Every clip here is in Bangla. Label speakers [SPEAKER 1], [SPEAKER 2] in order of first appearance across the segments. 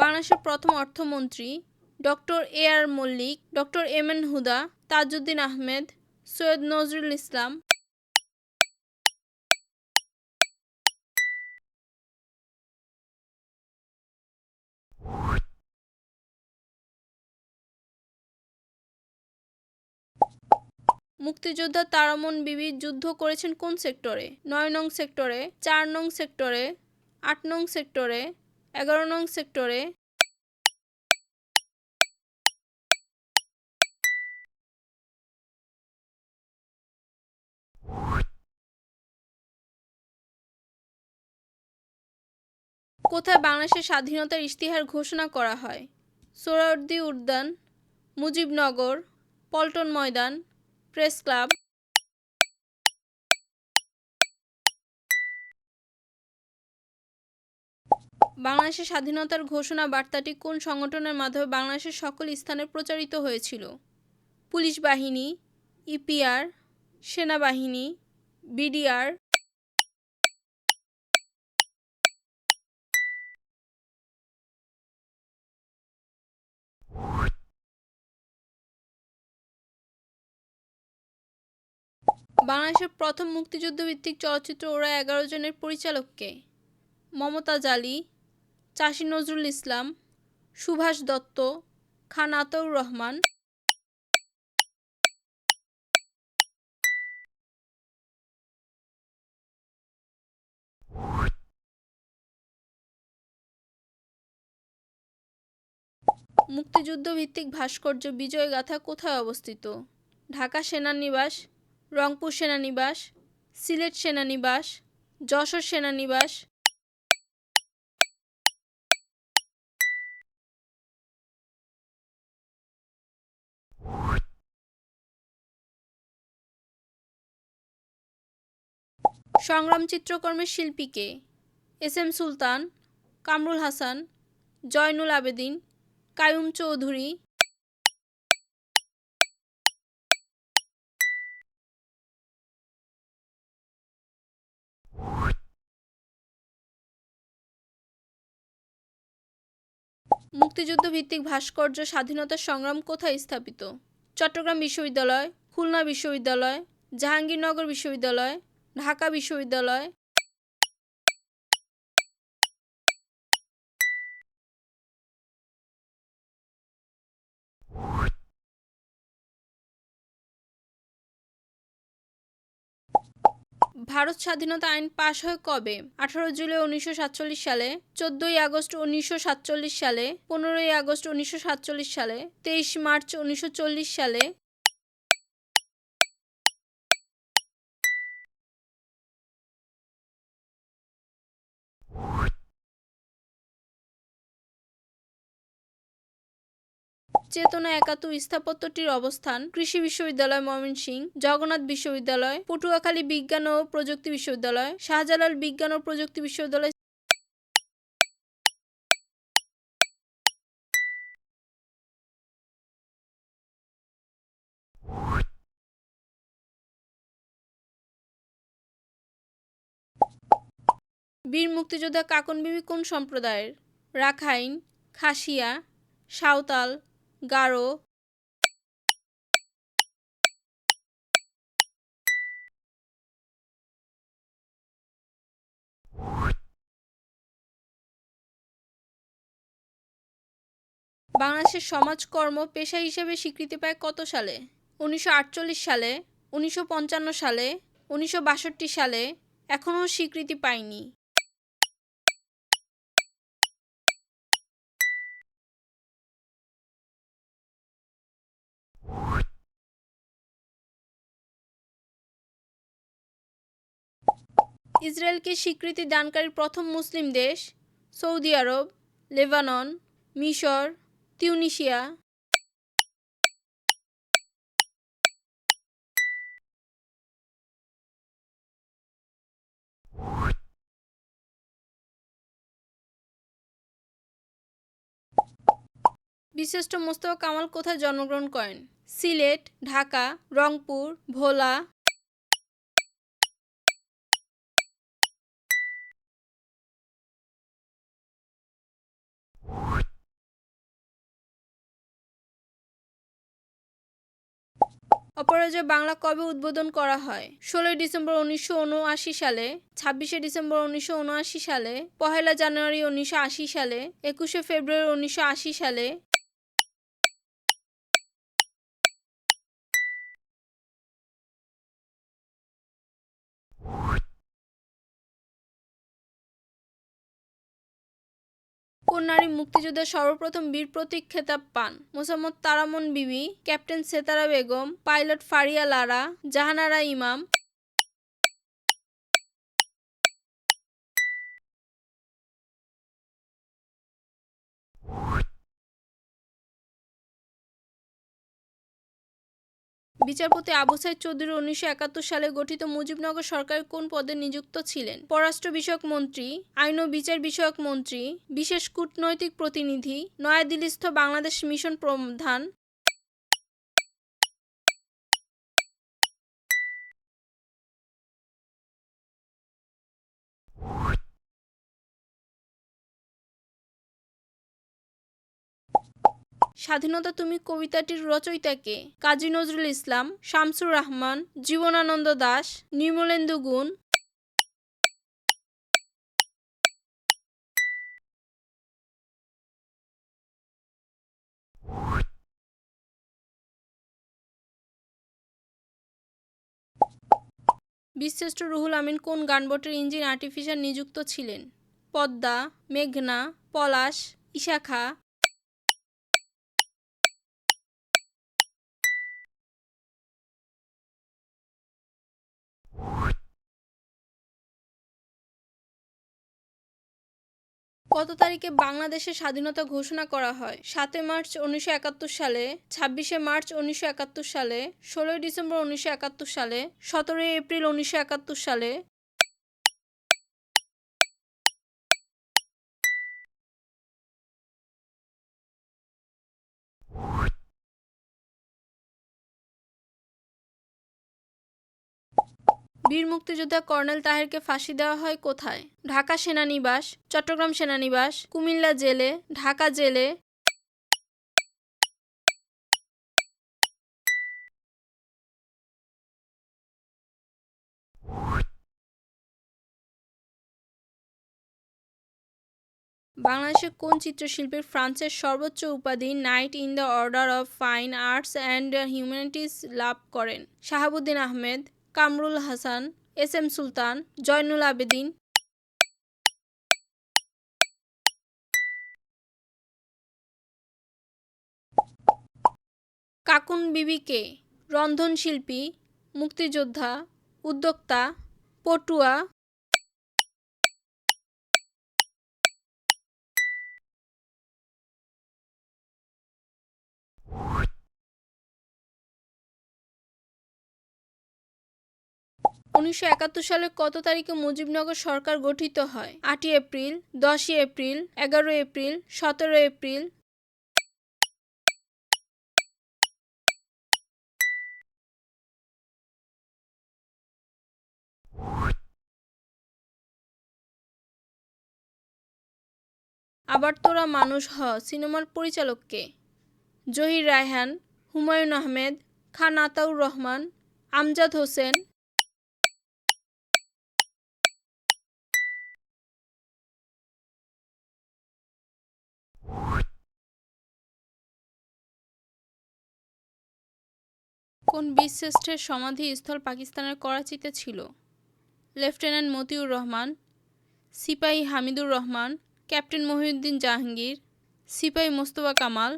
[SPEAKER 1] বাংলাদেশের প্রথম অর্থমন্ত্রী doctor A R Mallick, doctor M N Huda, Tajuddin Ahmed, Syed Nazrul Islam. মুক্তিযোদ্ধা তারামন বিবি যুদ্ধ করেছেন কোন সেক্টরে? নয় নং সেক্টরে, চার নং সেক্টরে, আট নং সেক্টরে এগারো নং সেক্টরে। কোথায় বাংলাদেশের স্বাধীনতার ইশতিহার ঘোষণা করা হয়? Suhrawardy Udyan, Mujibnagar, Paltan Maidan, press club. বাংলাদেশের স্বাধীনতার ঘোষণা বার্তাটি কোন সংগঠনের মাধ্যমে বাংলাদেশের সকল স্থানে প্রচারিত হয়েছিল? পুলিশ বাহিনী, ইপিআর, সেনাবাহিনী, বিডিআর। বাংলাদেশের প্রথম মুক্তিযুদ্ধভিত্তিক চলচ্চিত্র ওরা এগারো জনের পরিচালককে মমতাজ আলী চাষী নজরুল ইসলাম, সুভাষ দত্ত খান আতাউর রহমান। মুক্তিযুদ্ধ ভিত্তিক ভাস্কর্য বিজয় গাথা কোথায় অবস্থিত? ঢাকা সেনানিবাস, রংপুর সেনানিবাস, সিলেট সেনানিবাস, যশোর সেনানিবাস সংগ্রাম চিত্রকর্মের শিল্পীকে এস এম সুলতান, কামরুল হাসান, জয়নুল আবেদিন, কায়ুম চৌধুরী। মুক্তিযুদ্ধ ভিত্তিক ভাস্কর্য স্বাধীনতা সংগ্রাম কোথায় স্থাপিত? চট্টগ্রাম বিশ্ববিদ্যালয়, খুলনা বিশ্ববিদ্যালয়, জাহাঙ্গীরনগর বিশ্ববিদ্যালয় ঢাকা বিশ্ববিদ্যালয়। ভারত স্বাধীনতা আইন পাশ হয় কবে? আঠারো জুলাই উনিশশো সাতচল্লিশ সালে, চোদ্দই আগস্ট উনিশশো সাতচল্লিশ সালে, পনেরোই আগস্ট উনিশশো সাতচল্লিশ সালে, তেইশ মার্চ উনিশশো চল্লিশ সালে চেতনা একাত্তর স্থাপত্যটির অবস্থান কৃষি বিশ্ববিদ্যালয় ময়মনসিংহ, জগন্নাথ বিশ্ববিদ্যালয়, পটুয়াখালী বিজ্ঞান ও প্রযুক্তি বিশ্ববিদ্যালয়, শাহজালাল বিজ্ঞান ও প্রযুক্তি বিশ্ববিদ্যালয় বীর মুক্তিযোদ্ধা কাকন বিবি কোন সম্প্রদায়ের? রাখাইন, খাসিয়া, সাঁওতাল, গারো। বাংলাদেশের সমাজকর্ম পেশা হিসেবে স্বীকৃতি পায় কত সালে? উনিশশো আটচল্লিশ সালে, উনিশশো পঞ্চান্ন সালে, উনিশশো বাষট্টি সালে, এখনও স্বীকৃতি পায়নি। ইসরায়েলকে স্বীকৃতি দানকারী প্রথম মুসলিম দেশ, সৌদি আরব, লেবানন, মিশর তিউনিশিয়া বিশিষ্ট মোস্তফা কামাল কোথায় জন্মগ্রহণ করেন? সিলেট, ঢাকা, রংপুর, ভোলা। অপরাজয় বাংলা কবে উদ্বোধন করা হয়? ষোলোই ডিসেম্বর উনিশশো উনআশি সালে, ছাব্বিশে ডিসেম্বর উনিশশো উনআশি সালে, পহেলা জানুয়ারি উনিশশো আশি সালে, একুশে ফেব্রুয়ারি উনিশশো আশি সালে কোন নারী মুক্তিযোদ্ধা সর্বপ্রথম বীর প্রতীক খেতাব পান। মোসাম্মদ তারামন বিবি, ক্যাপ্টেন সেতারা বেগম, পাইলট ফারিয়া লারা, জাহানারা ইমাম বিচারপতি আবু সাইদ চৌধুরী উনিশশো একাত্তর সালে গঠিত মুজিবনগর সরকার কোন পদে নিযুক্ত ছিলেন? পররাষ্ট্র বিষয়ক মন্ত্রী, আইন ও বিচার বিষয়ক মন্ত্রী, বিশেষ কূটনৈতিক প্রতিনিধি, নয়াদিল্লিস্থ বাংলাদেশ মিশন প্রধান স্বাধীনতা তুমি কবিতাটির রচয়িতাকে কাজী নজরুল ইসলাম, শামসুর রহমান, জীবনানন্দ দাশ নির্মলেন্দু গুণ। বিশ্রেষ্ঠ রুহুল আমিন কোন গানবোটের ইঞ্জিন আর্টিফিশিয়াল নিযুক্ত ছিলেন? পদ্মা, মেঘনা, পলাশ, ইশাখা। কত তারিখে বাংলাদেশের স্বাধীনতা ঘোষণা করা হয়? সাতই মার্চ উনিশশো একাত্তর সালে, ছাব্বিশে মার্চ উনিশশো একাত্তর সালে, ষোলোই ডিসেম্বর উনিশশো একাত্তর সালে, সতেরোই এপ্রিল উনিশশো একাত্তর সালে বীর মুক্তিযোদ্ধা কর্নেল তাহেরকে ফাঁসি দেওয়া হয় কোথায়? ঢাকা সেনানিবাস, চট্টগ্রাম সেনানিবাস, কুমিল্লা জেলে, ঢাকা জেলে। বাংলাদেশের কোন চিত্রশিল্পীর ফ্রান্সের সর্বোচ্চ উপাধি knight in the order of fine arts and humanities লাভ করেন? Shahabuddin Ahmed Kamrul Hasan S M Sultan Zainul Abedin. কাকুন বিবিকে রন্ধনশিল্পী মুক্তিযোদ্ধা উদ্যোক্তা পটুয়া। উনিশশো একাত্তর সালের কত তারিখে মুজিবনগর সরকার গঠিত হয়? আটই এপ্রিল, দশই এপ্রিল এগারো এপ্রিল সতেরো এপ্রিল। আবার তোরা মানুষ হ, সিনেমার পরিচালককে। জহির রায়হান, হুমায়ুন আহমেদ, খান আতাউর রহমান, আমজাদ হোসেন। কোন বীরশ্রেষ্ঠের সমাধিস্থল পাকিস্তানের করাচিতে ছিল। লেফটেন্যান্ট মতিউর রহমান, সিপাহী হামিদুর রহমান, ক্যাপ্টেন মহিউদ্দিন জাহাঙ্গীর, সিপাহী মোস্তফা কামাল।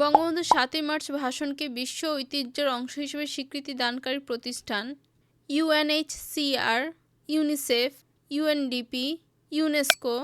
[SPEAKER 1] বঙ্গবন্ধু সাতই মার্চ ভাষণকে বিশ্ব ঐতিহ্যের অংশ হিসেবে স্বীকৃতি দানকারী প্রতিষ্ঠান यूएनएचसीआर यूनिसेफ यूएनडीपी यूनेस्को